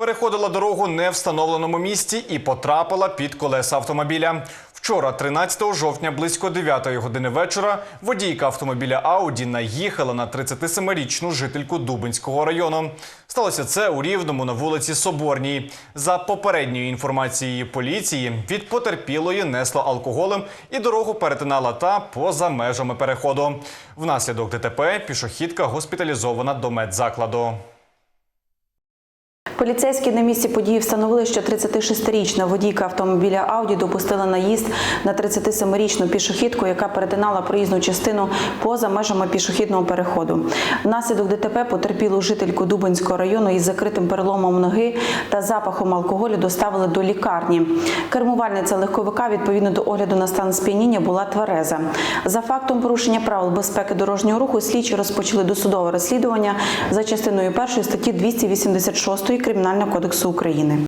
Переходила дорогу не в встановленому місці і потрапила під колеса автомобіля. Вчора, 13 жовтня, близько 9 години вечора, водійка автомобіля Ауді наїхала на 37-річну жительку Дубинського району. Сталося це у Рівному на вулиці Соборній. За попередньою інформацією поліції, від потерпілої несло алкоголем і дорогу перетинала та поза межами переходу. Внаслідок ДТП пішохідка госпіталізована до медзакладу. Поліцейські на місці події встановили, що 36-річна водійка автомобіля Ауді допустила наїзд на 37-річну пішохідку, яка перетинала проїзну частину поза межами пішохідного переходу. Внаслідок ДТП потерпілу жительку Дубинського району із закритим переломом ноги та запахом алкоголю доставили до лікарні. Кермувальниця легковика відповідно до огляду на стан сп'яніння була твереза. За фактом порушення правил безпеки дорожнього руху слідчі розпочали досудове розслідування за частиною першої статті 286 Кримінального кодексу України.